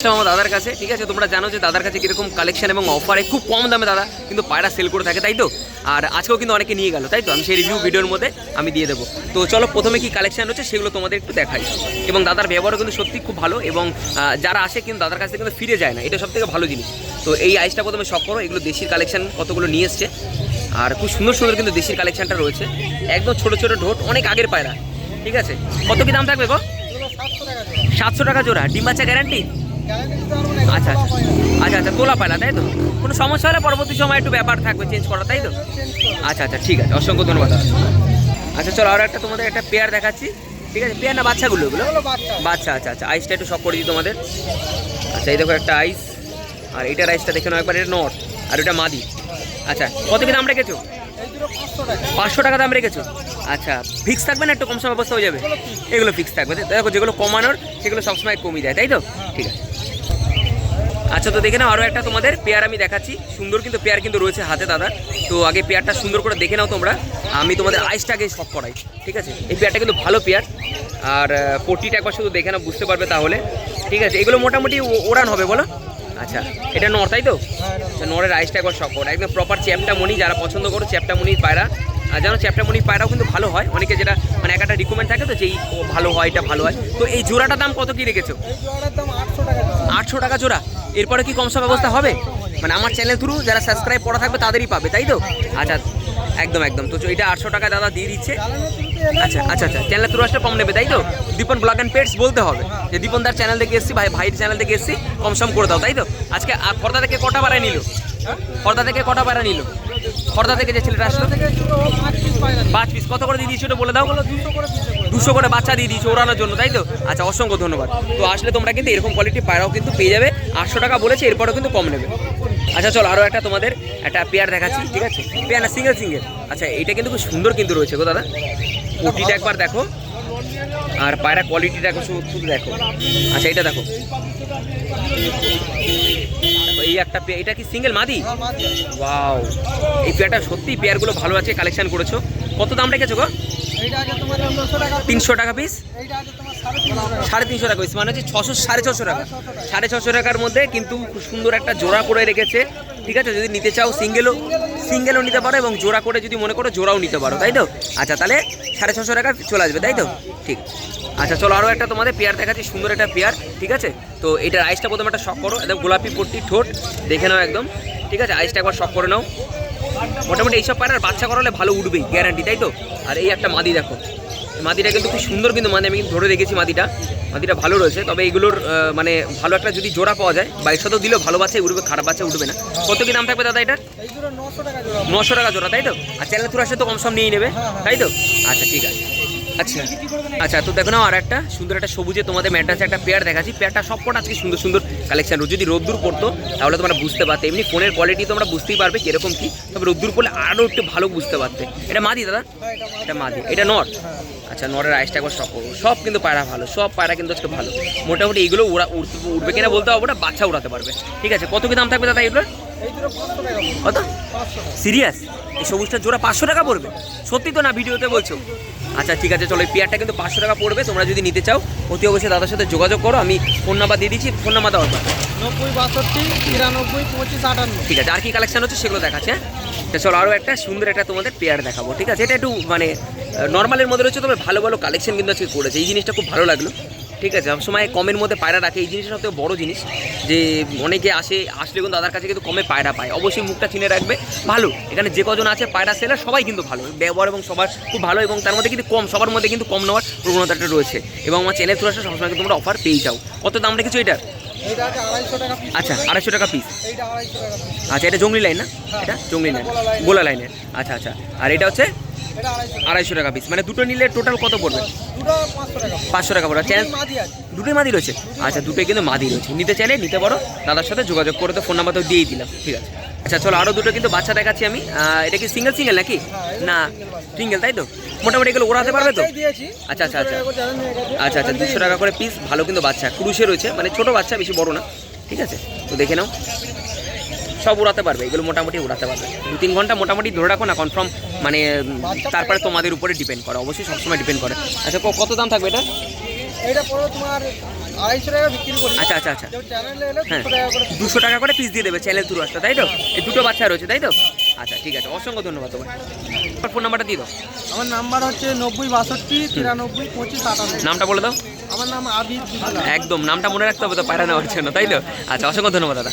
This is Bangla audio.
আমার দাদার কাছে ঠিক আছে? তোমরা জানো যে দাদার কাছে কীরকম কালেকশন এবং অফারে খুব কম দামে দাদা কিন্তু পায়রা সেল করে থাকে তাই তো? আর আজকেও কিন্তু অনেকে নিয়ে গেল তাই তো? আমি সেই রিভিউ ভিডিওর মধ্যে আমি দিয়ে দেবো। তো চলো প্রথমে কি কালেকশন হচ্ছে সেগুলো তোমাদের একটু দেখাই। এবং দাদার ব্যবহারও কিন্তু সত্যি খুব ভালো এবং যারা আসে কিন্তু দাদার কাছে কিন্তু ফিরে যায় না এটা সব থেকে ভালো জিনিস। তো এই আইসটা প্রথমে শখ করো এগুলো দেশির কালেকশন কতগুলো নিয়ে এসছে। আর খুব সুন্দর সুন্দর কিন্তু দেশির কালেকশনটা রয়েছে। একদম ছোট ছোট ঢোট অনেক আগের পায়রা ঠিক আছে? কত কি দাম থাকবে গো? সাতশো টাকা জোড়া। ডিম বাচ্চা গ্যারান্টি আচ্ছা আচ্ছা। আচ্ছা আচ্ছা তোলা পায়লা তাই তো? কোনো সমস্যা হলে পরবর্তী সময় একটু ব্যাপার থাকবে চেঞ্জ করা তাই তো? আচ্ছা আচ্ছা ঠিক আছে অসংখ্য ধন্যবাদ। আচ্ছা চলো আর একটা তোমাদের একটা পেয়ার দেখাচ্ছি। ঠিক আছে পেয়ার না বাচ্চাগুলো এগুলো? বাচ্চা। আচ্ছা আচ্ছা আইসটা একটু সব করে দিই তোমাদের। আচ্ছা এই দেখো একটা আইস আর এটার আইসটা দেখে নাও একবার এটা নট আর এটা মাদি। আচ্ছা কত কি দাম রেখেছো? পাঁচশো টাকা। দাম রেখেছো? আচ্ছা ফিক্স থাকবে না একটু কম সময় ব্যবস্থা হয়ে যাবে? এগুলো ফিক্স থাকবে। দেখো যেগুলো কমানোর সেগুলো সবসময় কমিয়ে দেয় তাই তো? ঠিক আছে। আচ্ছা তো দেখে নাও আরও একটা তোমাদের পেয়ার আমি দেখাচ্ছি। সুন্দর কিন্তু পেয়ার কিন্তু রয়েছে হাতে দাদা। তো আগে পেয়ারটা সুন্দর করে দেখে নাও তোমরা। আমি তোমাদের আইসটা আগে শখ করাই ঠিক আছে? এই পেয়ারটা কিন্তু ভালো পেয়ার। আর আহ, পট্টিটা একবার শুধু দেখে নাও বুঝতে পারবে তাহলে। ঠিক আছে এগুলো মোটামুটি ও- ওড়ান হবে বলো? আচ্ছা এটা নর তাই তো? আচ্ছা নরের আইসটা একবার শখ করো। একদম প্রপার চ্যাপটা মনি যারা পছন্দ করো চ্যাপটা মনির পায়রা। আর যেন চ্যাপটা মনির পায়রাও কিন্তু ভালো হয়। অনেকে যেটা মানে একটা রিকমেন্ড থাকে তো যেই ভালো হয় এটা ভালো হয়। তো এই জোড়াটার দাম কত কি রেখেছো? আটশো টাকা জোড়া। এরপরে কি কমসা ব্যবস্থা হবে? মানে আমার চ্যানেল থ্রু যারা সাবস্ক্রাইব করা থাকবে তাদেরই পাবে, তাই তো? আচ্ছা একদম একদম। তো এটা আটশো টাকা দাদা দিয়ে দিচ্ছে। আচ্ছা আচ্ছা আচ্ছা চ্যানেল থ্রু আসলে কম নেবে, তাই তো? দীপন ব্লগ অ্যান্ড পেটস বলতে হবে যে, দীপন দার চ্যানেল থেকে এসেছি, ভাই ভাইয়ের চ্যানেল থেকে এসেছি কমসম করে দাও, তাই তো? আজকে কর্তা খর্দা থেকে কটা বাড়ায় নিল? খর্দা থেকে কটা পায়রা নিল? খর্দা থেকে যে ছেলেটা আসলো? পাঁচ পিস কত করে দিয়ে দিয়েছ ওটা বলে দাও। দুশো করে বাচ্চা দিয়ে দিয়েছ ওড়ানোর জন্য তাই তো? আচ্ছা অসংখ্য ধন্যবাদ। তো আসলে তোমরা কিন্তু এরকম কোয়ালিটি পায়রাও কিন্তু পেয়ে যাবে। আটশো টাকা বলেছে এরপরেও কিন্তু কম নেবে। আচ্ছা চলো আরও একটা তোমাদের একটা পেয়ার দেখাচ্ছি ঠিক আছে? পেয়ার না সিঙ্গেল সিঙ্গেল আচ্ছা এটা কিন্তু খুব সুন্দর কিন্তু রয়েছে গো দাদা। কোটিটা একবার দেখো। আর পায়রা কোয়ালিটিটা শুধু দেখো। আচ্ছা এটা দেখো, এই একটা পেয়ার এটা কি সিঙ্গেল মাদি? ওয়াও এই পেয়ারটা সত্যি পেয়ারগুলো ভালো আছে কালেকশন করেছ। কত দাম রেখেছো গো? তিনশো টাকা পিস সাড়ে তিনশো টাকা পিস মানে হচ্ছে ছশো, সাড়ে ছশো টাকা। সাড়ে ছশো টাকার মধ্যে কিন্তু খুব সুন্দর একটা জোড়া করে রেখেছে। ঠিক আছে, যদি নিতে চাও সিঙ্গেলও সিঙ্গেলও নিতে পারো এবং জোড়া করে যদি মনে করো জোড়াও নিতে পারো, তাই তো? আচ্ছা তাহলে সাড়ে ছশো টাকা চলে আসবে, তাই তো? ঠিক। আচ্ছা চলো আরও একটা তোমাদের পেয়ার দেখাচ্ছি, সুন্দর একটা পেয়ার ঠিক আছে? তো এটার আইসটা প্রথমে একটা শখ করো একদম গোলাপি পট্টি ঠোঁট দেখে নাও একদম। ঠিক আছে? আইসটা একবার শখ করে নাও। মোটামুটি এইসব পায়রার বাচ্চা করালে ভালো উঠবেই গ্যারান্টি তাই তো? আর এই একটা মাদি দেখো। মাদিটা কিন্তু খুব সুন্দর কিন্তু মানে আমি কিন্তু ধরে রেখেছি মাদিটা। মাদিটা ভালো রয়েছে তবে এগুলোর মানে ভালো একটা যদি জোড়া পাওয়া যায় বাইশ শত দিলেও ভালো বাচ্চাই উঠবে খারাপ বাচ্চা উঠবে না। কত কি দাম থাকবে দাদা এটার? নশো টাকা জোড়া। তাই তো? আর চ্যানেল তুর আসে তো কম সম নিয়ে নেবে তাই তো? আচ্ছা ঠিক আছে। আচ্ছা। আচ্ছা তো দেখো না, আর একটা সুন্দর একটা সবুজে তোমাদের ম্যাটাসে একটা পেয়ার দেখাচ্ছি। পেয়ারটা সব কটা আজকে সুন্দর সুন্দর কালেকশন যদি রোদ্দুর পড়তো, তাহলে তোমরা বুঝতে পারতে। এমনি ফোনের কোয়ালিটি তোমরা বুঝতেই পারবে কীরকম কি। তবে রোদ্দুর পড়লে আরও একটু ভালো বুঝতে পারতে। এটা মাদি দাদা? এটা মাদি। এটা নর? আচ্ছা নরের আইসটা একবার সব করব সব কিন্তু পায়রা ভালো, সব পায়রা কিন্তু আজকে ভালো। মোটামুটি এইগুলো উড়া উঠবে কিনা বলতে হবে ওটা বাচ্চা উড়াতে পারবে। ঠিক আছে, কত কি দাম থাকবে দাদা এগুলোর? কত? সিরিয়াস? এই সবুজটা জোড়া পাঁচশো টাকা পড়বে? সত্যি তো না ভিডিওতে বলছো? আচ্ছা ঠিক আছে চলো এই পেয়ারটা কিন্তু পাঁচশো টাকা পড়বে। তোমরা যদি নিতে চাও অতি অবশ্যই দাদার সাথে যোগাযোগ করো। আমি ফোন নাম্বার দিয়ে দিচ্ছি ফোন নাম্বার দেওয়ার নব্বই বাষট্টি তিরানব্বই পঁচিশ আটান্ন। ঠিক আছে আর কি কালেকশন হচ্ছে সেগুলো দেখাচ্ছে হ্যাঁ? তো চলো আরও একটা সুন্দর একটা তোমাদের পেয়ার দেখাবো ঠিক আছে? এটা একটু মানে নর্মালের মধ্যে রয়েছে তবে ভালো ভালো কালেকশন কিন্তু আজকে করেছে। এই জিনিসটা খুব ভালো লাগল। ঠিক আছে সবসময় কমের মধ্যে পায়রা রাখে। এই জিনিসটা সবথেকে বড় জিনিস, যে অনেকে আসে, আসলে কিন্তু দাদার কাছে কিন্তু কমে পায়রা পায়। অবশ্যই মুখটা চিনে রাখবে। ভালো, এখানে যে কজন আছে, পায়রা সেলার, সবাই কিন্তু ভালো। ব্যবহার এবং সবার খুব ভালো এবং তার মধ্যে কিন্তু কম, সবার মধ্যে কিন্তু কম নেওয়ার প্রবণতাটা রয়েছে। এবং আমার চ্যানেল থ্রু আসলে সবসময় কিন্তু তোমরা অফার পেয়ে যাও। কত দাম রেখেছো এটার? আচ্ছা আড়াইশো টাকা পিস আচ্ছা এটা জঙ্গলি লাইন না? এটা জঙ্গলি লাইন। গোলা লাইনের। আচ্ছা আচ্ছা। আর এটা হচ্ছে আড়াইশো টাকা। পিস মানে দুটো নিলে টোটাল কত পড়বে? পাঁচশো টাকা পড়বে। চ্যানেল দুটোই মাদি রয়েছে? আচ্ছা দুটোই কিন্তু মাদি রয়েছে। নিতে চাইলে নিতে পারো। দাদার সাথে যোগাযোগ করে তো ফোন নাম্বার তো দিয়েই দিলাম। ঠিক আছে। আচ্ছা চলো আরও দুটো কিন্তু বাচ্চা দেখাচ্ছি আমি। এটা কি সিঙ্গেল সিঙ্গেল নাকি? না সিঙ্গেল তাই তো? মোটামুটি এগুলো ওড়াতে পারবে তো? আচ্ছা আচ্ছা আচ্ছা। আচ্ছা আচ্ছা দুশো টাকা করে পিস ভালো কিন্তু বাচ্চা। ক্রুশে রয়েছে মানে ছোট বাচ্চা, বেশি বড় না, ঠিক আছে? তো দেখে নাও। সব উড়াতে পারবে, এগুলো মোটামুটি উড়াতে পারবে। দু তিন ঘণ্টা মোটামুটি ধরে রাখো না কনফার্ম মানে তারপরে তোমাদের উপরে ডিপেন্ড করে। অবশ্যই সবসময় ডিপেন্ড করে। আচ্ছা কত দাম থাকবে এটা? পড়ো তোমার আড়াইশো টাকা বিক্রি করি। আচ্ছা আচ্ছা আচ্ছা। হ্যাঁ। দুশো টাকা করে দুশো টাকা করে পিস দিয়ে দেবে চ্যানেল থ্রু আসটা তাই তো? এই দুটো বাচ্চা রয়েছে তাই তো? আচ্ছা ঠিক আছে অসংখ্য ধন্যবাদ তোমার তোমার ফোন নাম্বারটা দিয়ে দাও। আমার নাম্বার হচ্ছে নব্বই বাষট্টি তিরানব্বই পঁচিশ আটান্ন নামটা বলে দাও। আমার নাম আবিদ একদম নামটা মনে রাখতে হবে তো পায়রা নেওয়ার জন্য তাই তো? আচ্ছা অসংখ্য ধন্যবাদ দাদা।